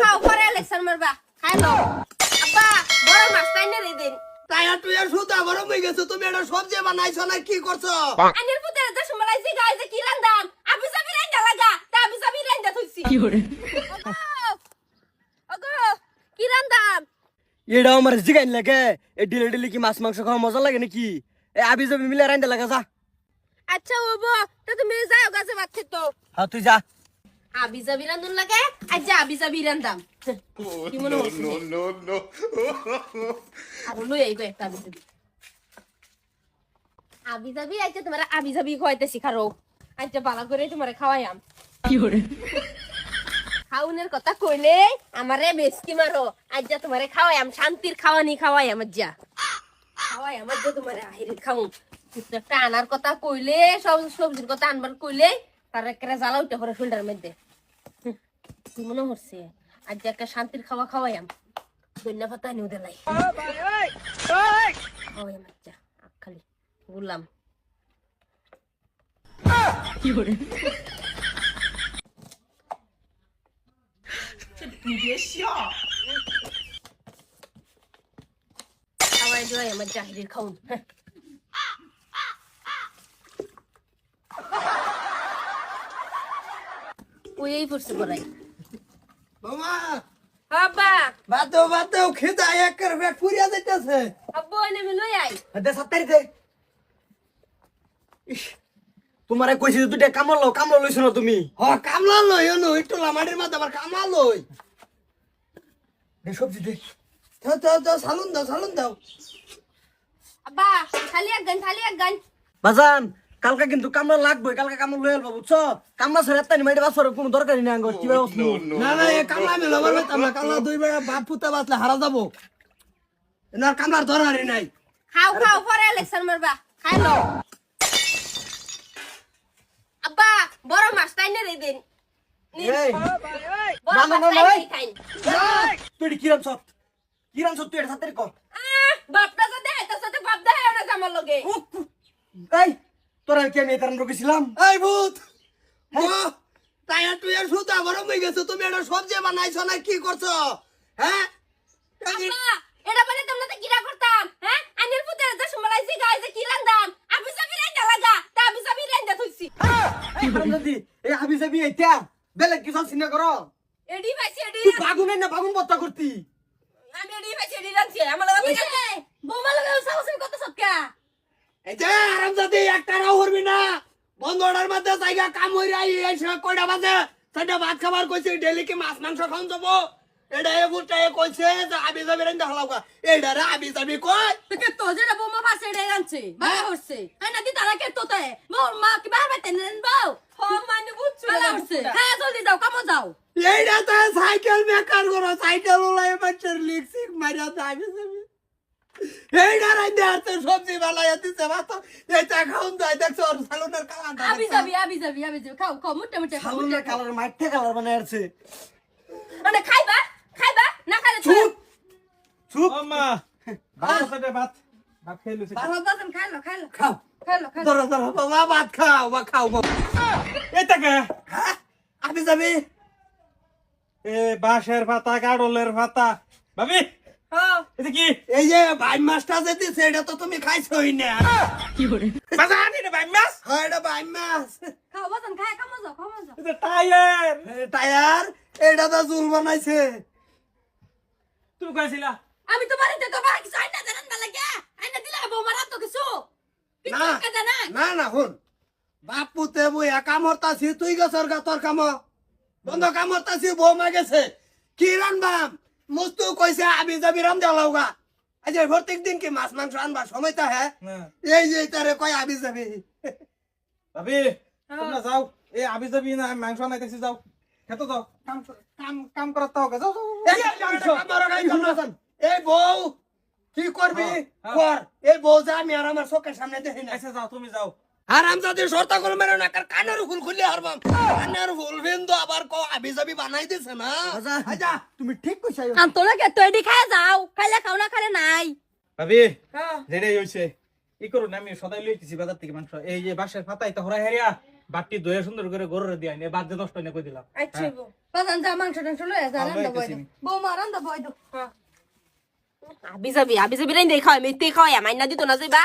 খাও পরে লেকচার মারবা। খাই লো আব্বা বড় মাছ তাই না রে দিন। তাই আর সুতা গরম হয়ে গেছে তুমি এটা সবজি বানাইছো না কি করছ? আনির পুতের দেশ মারাইছি গায় যে কি রান্দাম? আবি সাবি রান্দা লাগা তা আবি সাবি রান্দা থইছি। কি হরে ওগো কি রান্দাম? এটা আমার জিগাইন লাগে। এই ডিলে ডিলে কি মাছ মাংস খাওয়া মজা লাগে নাকি? এ আবি যাবি মিলে রাইন্দা লাগা যা। আচ্ছা ওবো তো তুমি যাও গাছে ভাত খেতো। হ্যাঁ তুই যা। আবি যাবি রান্ধুন লাগে আজ যে আবি যাবি কি মনে হচ্ছে no, no. আর লই আইগো একটা আবি যাবি আবি আজ তোমার আবি যাবি খাওয়াইতে শিখারো আজ বালা করে তোমার খাওয়াইয়াম। খাউনের কথা কইলে আমারে বেশকি মারো। আজ যা তোমারে খাওয়াইয়াম শান্তির খাওয়ানি খাওয়াই আমার যা খাওয়াই আমার যা তোমারে আহিরে একটা আনার কথা কইলে সব সবজির কথা আনবার কইলে তার একটা জ্বালা উঠে পড়ে ফিল্টার মধ্যে। কি মনে হচ্ছে? আজ যে একটা শান্তির খাওয়া খাওয়াইয়াম। ধন্যা পাতা নিউ দেলাই। খাওয়াইয়াম আচ্ছা খালি। বললাম খাওয়াই দিওয়াই আমার জাহিরের খাউন হ্যাঁ। ওই পড়ছে বলাই মামা আব্বা! বাদ দাও বাদ এক করে পেট ফুরিয়া যাইতেছে। আব্বু এনে আমি আই। দে সাত্তারি দে। তোমারে কইছি যে দুইটা কামড় কামড় লইছো না তুমি? হ কামলা লই অনু একটু লামাড়ির মধ্যে আবার কামলা লই। দে সবজি দে। দাও দাও দাও সালুন দাও সালুন দাও। আব্বা খালি এক গান খালি এক গান। বাজান কালকে কিন্তু কামড়া লাগবে কালকে কামড় লই আলবা বুঝছ? কামড়া ছেড়ে একটা নিমাইতে বাসর কোনো দরকারই নাই আঙ্গ কি ব্যবস্থা? না না এ কামলা আমি লবার পাইতাম না কামলা দুই বেড়া বাপ পুতা বাতলে হারা যাব। এনার কামলার দরকারই নাই। খাও খাও পরে লেকচার মারবা খাই লো আব্বা বড় মাছ তাই না রে দিন? এই বড় না, না, মাছ না, তাই না, কিরাম সব কিরাম সব তুই এটা সাত্তারি কর। বাপটা সাথে তার সাথে বাপ দেয় ওটা জামার লগে। এই তোরা কি আমি এতারান রকেছিলাম এই ভূত! আর সুতা গরম হয়ে গেছে তুমি এটা সবজি বানাইছো না কি করছ? হ্যাঁ? এই যে- এটা বলে তোমরা তো কিরা করতাম হ্যাঁ? পুতের যে কি রান্দাম আবি সাবি রান্দা লাগা তা আবি সাবি রান্দা থইছি এই হারামজাদি এই হাবি যাবি এইটা বেলেগ কিছু চিন্তা করো। এডি বাগুন না বাগুন বত্তা করতি? আমি এডি পাইছি এডি রানছি আমার লগে কইছে বোমা লগে সাহসী কত সৎকা। এই যে আরামজাদি একটা অর্ডার মধ্যে জায়গা কাম হই রাই এই সময় কয়টা বাজে? সেটা ভাত খাবার কইছে ডেলি কি মাছ মাংস খাওন যাব? এটা এ বুটটা এ কইছে যে আবি যাবি রে রেন্দা হলাও এইটা রে আবি যাবি কই কে তো যেটা বোমা পাশে এডে রানছে বাবা হচ্ছে হ্যাঁ নাকি তারা কে তোতে? মোর মা কি বাবার বাইতে নেন বাও। মানে হ্যাঁ যাও কামো যাও। এইটা তো সাইকেল বেকার করো সাইকেল ওলাই বাচ্চার লিপস্টিক মারিয়া তো আবি যাবি। এইটা রাই দেয়াতে সবজি বানাইয়া দিতে ভাত এইটা খাউন যায় দেখছ ওর সালুনের কালার আবি যাবি আবি যাবি আবি যাবি। খাও খাও মুটে মুটে সালুনের কালার মাঠে কালার বানায় আছে মানে খাইবা খাইবা না খাইলে চুপ চুপ আম্মা ভাত খাইলো খাইলো। খাও। খাইলো খাইলো। ধরো ধরো বাবা ভাত খাও বা খাও এই টাকা হ্যাঁ? আবি যাবি? এ বাঁশের পাতা কাডলের পাতা। ভাবি এটা কি? এই যে ভাই মাছটা যে দিছে এটা তো তুমি খাইছই না। বাজা আনি রে ভাই মাছ। হ্যাঁ এটা ভাই মাছ। খাও বাজন খাই কামো যাও কামো যাও এটা টায়ার। এ, টায়ার? এটা তো জুল বানাইছে। তুমি কইছিলা? আমি তো বাড়িতে তো বাড়ি কিছু আইনা জানান না লাগে। আইনা দিলে বৌমার তো কিছু। না না। না শুন। বাপ পুতে বই কাম হরতাছি তুই গেছর গা তোর কাম বন্ধ কাম হরতাছি বউ মা গেছে। কি রানবাম মস্তু কইছে আবি যাবি রাম দেওয়াও গা আজ প্রত্যেক দিন কি মাছ মাংস আনবা সময় তা হ্যাঁ? এই যে তারে কয় আবি যাবি? ভাবি তোমরা যাও। এ আবি যাবি না মাংস আনাইতেছি যাও। খেতে যাও কাম কাম কাম করার তো হবে যাও যাও। এই বউ কি করবি? হ্যাঁ, হ্যাঁ। কর। এই বউ যা আমি আর আমার চোখের সামনে দেখি না। আচ্ছা যাও তুমি যাও। যাতে শর্তা করে মেরো না কার কানের ফুল খুললে হারবাম। কানের ফুল বিন্দু আবার কো আবি যাবি বানাই দিছে না বাজা আচ্ছা তুমি ঠিক কইছাই আম তো লাগে তো এডি খাই যাও খাইলে খাও না খালে নাই। ভাবি হ্যাঁ। যেটাই হইছে। ই করুন আমি সদাই লইতেছি বাজার থেকে মাংস। এই যে বাঁশের পাতা এটা হরা হেরিয়া বাটি ধুয়ে সুন্দর করে গরুরে দিয়ে আইনে বাদ দিয়ে দশটা এনে কই দিলাম। আচ্ছা গো বাজান যা মাংস টাংস লয়ে যা হ্যাঁ, রান্দা লইতেছি বই আমি। বৌমা রান্দা বই দো। আবি যাবি আবি রাইন দেখাও আমি তে খাওয়াই আমার না দিত না যাইবা